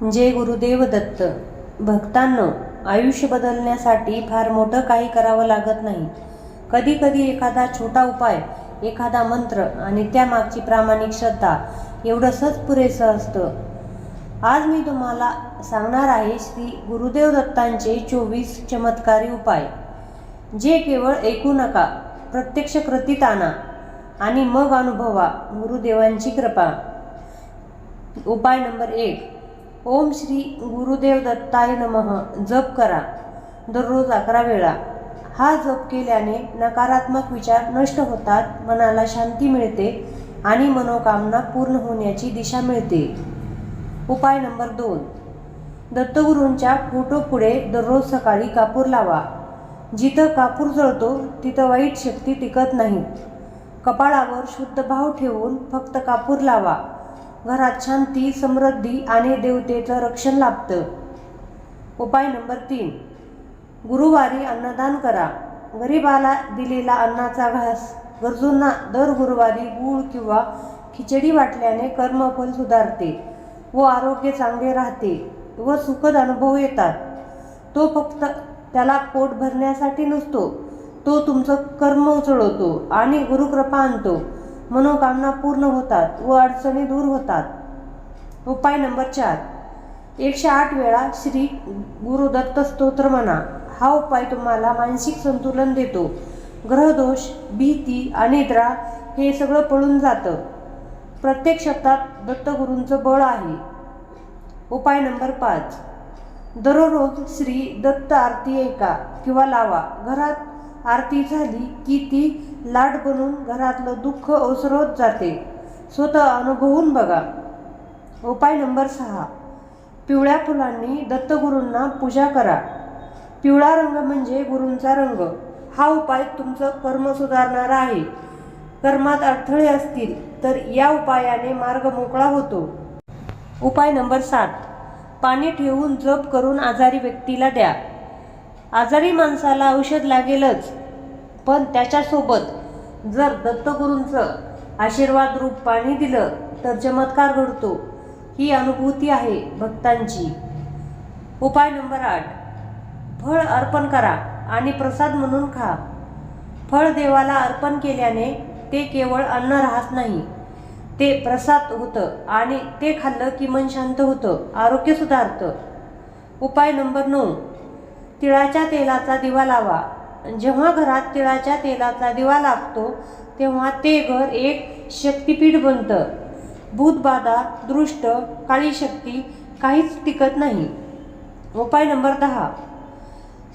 जे गुरुदेव दत्त. भक्तांना आयुष्य बदलण्यासाठी फार मोठं काही करावं लागत नाही. कधी कधी एखादा छोटा उपाय एखादा मंत्र आणि त्यामागची प्रामाणिक श्रद्धा एवढंसंच पुरेसं असतं. आज मी तुम्हाला सांगणार आहे श्री गुरुदेव दत्तांचे चोवीस चमत्कारी उपाय. जे केवळ ऐकू नका प्रत्यक्ष कृतीत आणा आणि मग अनुभवा गुरुदेवांची कृपा. उपाय नंबर एक ओम श्री गुरुदेव दत्ताय नमः. जप करा. दररोज अकरा वेळा. हा जप केल्याने नकारात्मक विचार नष्ट होतात मनाला शांती मिळते आणि मनोकामना पूर्ण होण्याची दिशा मिळते. उपाय नंबर दोन. दत्तगुरूंच्या फोटोपुढे दररोज सकाळी कापूर लावा. जिथं कापूर जळतो तिथं वाईट शक्ती टिकत नाही. कपाळावर शुद्ध भाव ठेवून फक्त कापूर लावा. घरात शांती समृद्धी आणि देवतेचं रक्षण लाभतं. उपाय नंबर तीन. गुरुवारी अन्नदान करा. गरिबाला दिलेला अन्नाचा घास गरजूंना दर गुरुवारी गूळ किंवा खिचडी वाटल्याने कर्मफल सुधारते व आरोग्य चांगले राहते व सुखद अनुभव येतात. तो फक्त त्याला पोट भरण्यासाठी नसतो तो तुमचं कर्म उचलवतो आणि गुरुकृपा आणतो. मनोकामना पूर्ण होतात व अडचणी दूर होतात. उपाय नंबर चार. एकशे आठ वेळा श्री गुरुदत्त स्तोत्र म्हणा. हा उपाय तुम्हाला मानसिक संतुलन देतो. ग्रहदोष भीती अनिद्रा हे सगळं पळून जातं. प्रत्येक शब्दात दत्तगुरूंचं बळ आहे. उपाय नंबर पाच. दररोज श्री दत्त आरती ऐका किंवा लावा. घरात आरती झाली की ती लाट बनून घरातलं दुःख ओसरत जाते. स्वतः अनुभवून बघा. उपाय नंबर सहा. पिवळ्या फुलांनी दत्तगुरूंना पूजा करा. पिवळा रंग म्हणजे गुरूंचा रंग. हा उपाय तुमचं कर्म सुधारणारा आहे. कर्मात अडथळे असतील तर या उपायाने मार्ग मोकळा होतो. उपाय नंबर सात. पाणी ठेवून जप करून आजारी व्यक्तीला द्या. आजारी माणसाला औषध लागेलच. पण त्याच्यासोबत जर दत्तगुरूंचं आशीर्वाद रूप पाणी दिलं तर चमत्कार घडतो. ही अनुभूती आहे भक्तांची. उपाय नंबर आठ. फळ अर्पण करा आणि प्रसाद म्हणून खा. फळ देवाला अर्पण केल्याने ते केवळ अन्न राहत नाही. ते प्रसाद होतं आणि ते खाल्लं की मन शांत होतं आरोग्य सुधारतं. उपाय नंबर नऊ. तिळाच्या तेलाचा दिवा लावा. जेव्हा घरात तिळाच्या तेलाचा दिवा लागतो तेव्हा ते घर एक शक्तिपीठ बनतं. भूतबाधा दृष्ट काळी शक्ती काहीच टिकत नाही. उपाय नंबर दहा.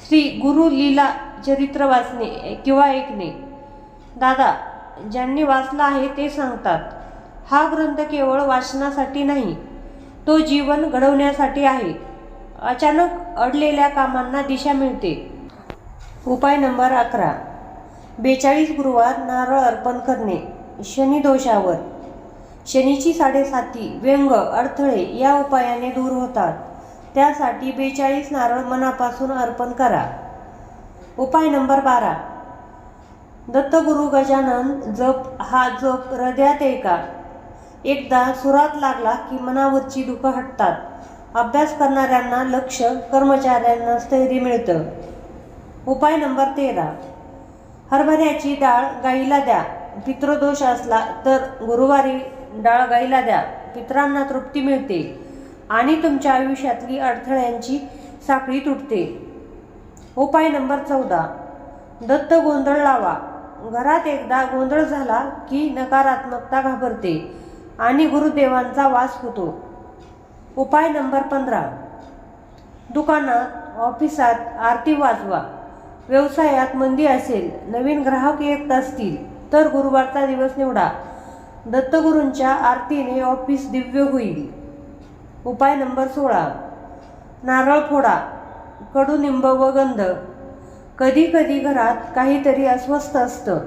श्री गुरु लीला चरित्र वाचणे किंवा ऐकणे. दादा ज्यांनी वाचला आहे ते सांगतात हा ग्रंथ केवळ वाचनासाठी नाही तो जीवन घडवण्यासाठी आहे. अचानक अडलेल्या कामांना दिशा मिळते. उपाय नंबर अकरा. बेचाळीस गुरुवार नारळ अर्पण करणे. शनी दोषावर. शनीची साडेसाती व्यंग अडथळे या उपायाने दूर होतात. त्यासाठी बेचाळीस नारळ मनापासून अर्पण करा. उपाय नंबर बारा. दत्तगुरु गजानन जप हा जप हृदयात ऐका एकदा सुरात लागला की मनावरची दुःख हटतात. अभ्यास करणाऱ्यांना लक्ष कर्मचाऱ्यांना स्थैर्य मिळतं. उपाय नंबर तेरा. हरभऱ्याची डाळ गाईला द्या. पितृदोष असला तर गुरुवारी डाळ गाईला द्या. पितरांना तृप्ती मिळते आणि तुमच्या आयुष्यातली अडथळ्यांची साखळी तुटते. उपाय नंबर चौदा. दत्त गोंधळ लावा. घरात एकदा गोंधळ झाला की नकारात्मकता घाबरते आणि गुरुदेवांचा वास होतो. उपाय नंबर पंधरा. दुकानात ऑफिसात आरती वाजवा. व्यवसायात मंदी असेल नवीन ग्राहक येत असतील तर गुरुवारचा दिवस निवडा. दत्तगुरूंच्या आरतीने ऑफिस दिव्य होईल. उपाय नंबर सोळा. नारळ फोडा. कडुनिंब व गंध. कधी कधी घरात काहीतरी अस्वस्थ असतं.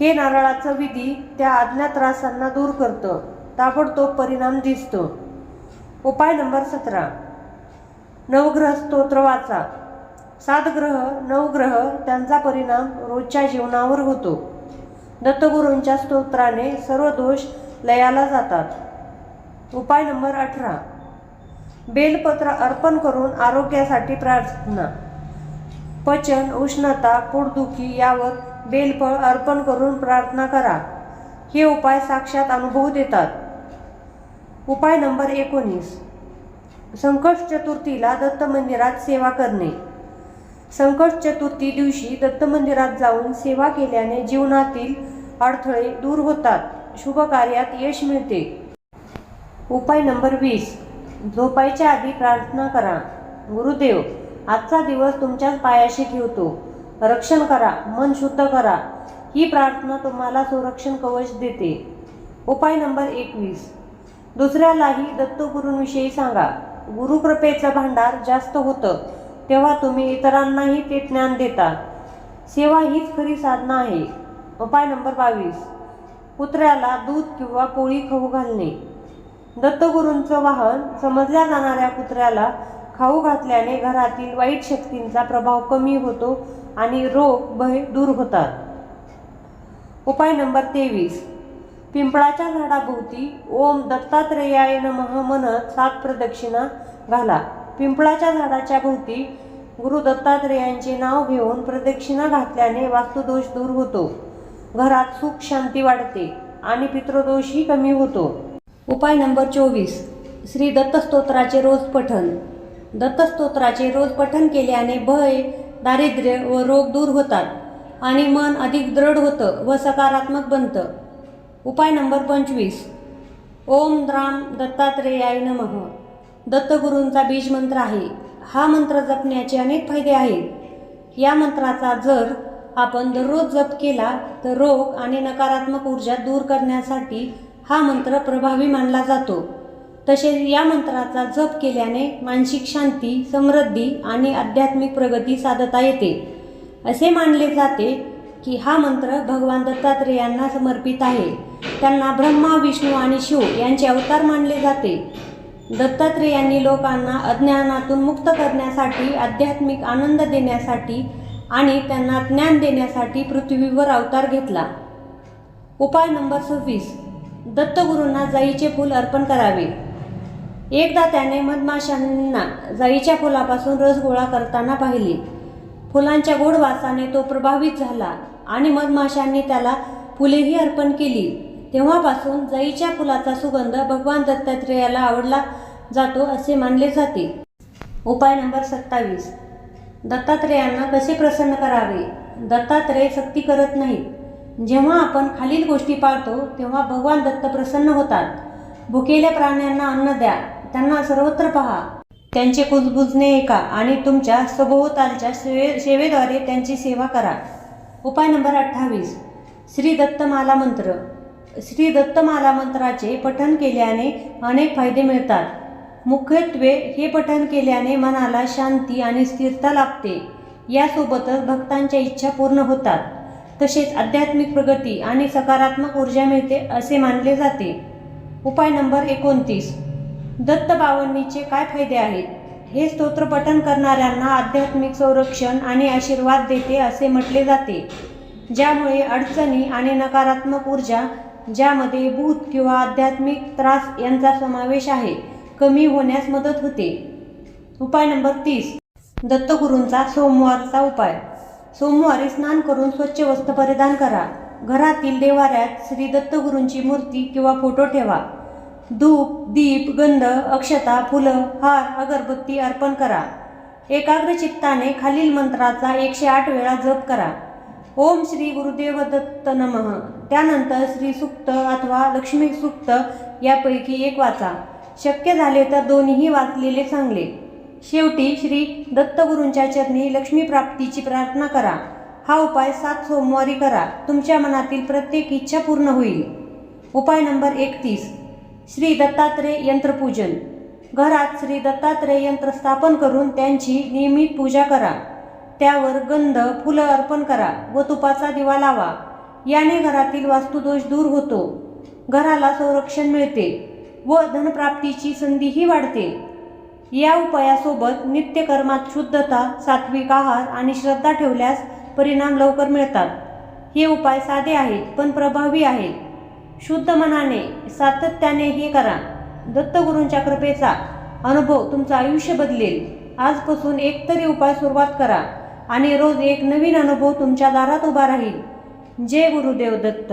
हे नारळाचं विधी त्या आज्ञा त्रासांना दूर करतं. ताबडतोब परिणाम दिसतो. उपाय नंबर सतरा. नवग्रह स्तोत्र वाचा. सात ग्रह नवग्रह त्यांचा परिणाम रोजच्या जीवनावर होतो. दत्तगुरूंच्या स्तोत्राने सर्व दोष लयाला जातात. उपाय नंबर अठरा. बेलपत्र अर्पण करून आरोग्यासाठी प्रार्थना. पचन उष्णता पोटदुखी यावर बेलफळ अर्पण करून प्रार्थना करा. हे उपाय साक्षात अनुभव देतात. उपाय नंबर एकोणीस. संकट चतुर्थीला दत्त मंदिरात सेवा करणे. संकट चतुर्थी दिवशी दत्त मंदिरात जाऊन सेवा केल्याने जीवनातील अडथळे दूर होतात. शुभ कार्यात यश मिळते. उपाय नंबर वीस. झोपायच्या आधी प्रार्थना करा. गुरुदेव आजचा दिवस तुमच्याच पायाशी ठेवतो. रक्षण करा. मन शुद्ध करा. ही प्रार्थना तुम्हाला संरक्षण कवच देते. उपाय नंबर एकवीस. दुसऱ्यालाही दत्तगुरूंविषयी सांगा. गुरुकृपेचं भांडार जास्त होतं. तेव्हा तुम्ही इतरांनाही ते ज्ञान देता सेवा हीच खरी साधना आहे. उपाय नंबर बावीस. कुत्र्याला दूध किंवा पोळी खाऊ घालणे. दत्तगुरूंचं वाहन समजल्या जाणाऱ्या कुत्र्याला खाऊ घातल्याने घरातील वाईट शक्तींचा प्रभाव कमी होतो आणि रोग भय दूर होतात. उपाय नंबर तेवीस. पिंपळाच्या झाडाभोवती ओम दत्तात्रेयाय नमः म्हणत सात प्रदक्षिणा घाला. पिंपळाच्या झाडाच्या भोवती गुरु दत्तात्रेयांचे नाव घेऊन प्रदक्षिणा घातल्याने वास्तुदोष दूर होतो. घरात सुख शांती वाढते आणि पितृदोषही कमी होतो. उपाय नंबर चोवीस. श्री दत्तस्तोत्राचे रोज पठण. दत्तस्तोत्राचे रोज पठण केल्याने भय दारिद्र्य व रोग दूर होतात आणि मन अधिक दृढ होतं व सकारात्मक बनतं. उपाय नंबर पंचवीस. ओम द्राम दत्तात्रेयाय नमः. दत्तगुरूंचा बीज मंत्र आहे. हा मंत्र जपण्याचे अनेक फायदे आहेत. या मंत्राचा जर आपण दररोज जप केला तर रोग आणि नकारात्मक ऊर्जा दूर करण्यासाठी हा मंत्र प्रभावी मानला जातो. तसेच या मंत्राचा जप केल्याने मानसिक शांती समृद्धी आणि आध्यात्मिक प्रगती साधता येते. असे मानले जाते की हा मंत्र भगवान दत्तात्रेयांना समर्पित आहे. त्यांना ब्रह्मा विष्णू आणि शिव यांचे अवतार मानले जाते. दत्तात्रेयांनी लोकांना अज्ञानातून मुक्त करण्यासाठी आध्यात्मिक आनंद देण्यासाठी आणि त्यांना ज्ञान देण्यासाठी पृथ्वीवर अवतार घेतला. उपाय नंबर सव्वीस. दत्तगुरूंना जाईचे फूल अर्पण करावे. एकदा त्याने मधमाशांना जाईच्या फुलापासून रस गोळा करताना पाहिले. फुलांच्या गोड वासाने तो प्रभावित झाला आणि मधमाशांनी त्याला फुलेही अर्पण केली. तेव्हापासून जाईच्या फुलाचा सुगंध भगवान दत्तात्रेयाला आवडला जातो असे मानले जाते. उपाय नंबर सत्तावीस. दत्तात्रेयांना कसे प्रसन्न करावे? दत्तात्रेय सक्ती करत नाहीत जेव्हा आपण खालील गोष्टी पाळतो तेव्हा भगवान दत्त प्रसन्न होतात. भुकेल्या प्राण्यांना अन्न द्या. त्यांना सर्वत्र पहा. त्यांचे कुजबुजणे ऐका आणि तुमच्या सभोवतालच्या सेवे सेवेद्वारे त्यांची सेवा करा. उपाय नंबर अठ्ठावीस. श्री दत्तमाला मंत्र. श्री दत्तमाला मंत्राचे पठण केल्याने अनेक फायदे मिळतात. मुख्यत्वे हे पठण केल्याने मनाला शांती आणि स्थिरता लाभते. यासोबतच भक्तांच्या इच्छा पूर्ण होतात. तसेच आध्यात्मिक प्रगती आणि सकारात्मक ऊर्जा मिळते असे मानले जाते. उपाय नंबर एकोणतीस. दत्त बावन्नीचे काय फायदे आहेत? हे स्तोत्र पठण करणाऱ्यांना आध्यात्मिक संरक्षण आणि आशीर्वाद देते असे म्हटले जाते. ज्यामुळे अडचणी आणि नकारात्मक ऊर्जा ज्यामध्ये भूत किंवा आध्यात्मिक त्रास यांचा समावेश आहे. कमी होण्यास मदत होते. उपाय नंबर तीस. दत्तगुरूंचा सोमवारचा उपाय. सोमवारी स्नान करून स्वच्छ वस्त्र परिधान करा. घरातील देवाऱ्यात श्री दत्तगुरूंची मूर्ती किंवा फोटो ठेवा. धूप दीप गंध अक्षता फुलं हार अगरबत्ती अर्पण करा. एकाग्र चित्ताने खालील मंत्राचा एकशे आठ वेळा जप करा. ओम श्री गुरुदेव दत्त नम. त्यानंतर श्री सुक्त अथवा लक्ष्मी सुक्त यापैकी एक वाचा. शक्य झाले तर दोन्हीही वाचलेले चांगले. शेवटी श्री दत्तगुरूंच्या चरणी लक्ष्मी प्राप्तीची प्रार्थना करा. हा उपाय सात सोमवारी करा. तुमच्या मनातील प्रत्येक इच्छा पूर्ण होईल. उपाय नंबर एकतीस. श्री दत्तात्रेय यंत्रपूजन. घरात श्री दत्तात्रेय यंत्र स्थापन करून त्यांची नियमित पूजा करा. त्यावर गंध फुलं अर्पण करा व तुपाचा दिवा लावा. याने घरातील वास्तुदोष दूर होतो. घराला संरक्षण मिळते व धनप्राप्तीची संधीही वाढते. या उपायासोबत नित्यकर्मात शुद्धता सात्विक आहार आणि श्रद्धा ठेवल्यास परिणाम लवकर मिळतात. हे उपाय साधे आहेत पण प्रभावी आहेत. शुद्ध मनाने सातत्याने हे करा. दत्तगुरूंच्या कृपेचा अनुभव तुमचं आयुष्य बदलेल. आजपासून एक तरी उपाय सुरुवात करा. आणि रोज एक नवीन अनुभव तुमच्या दारात उभा राहील. जय गुरुदेव दत्त.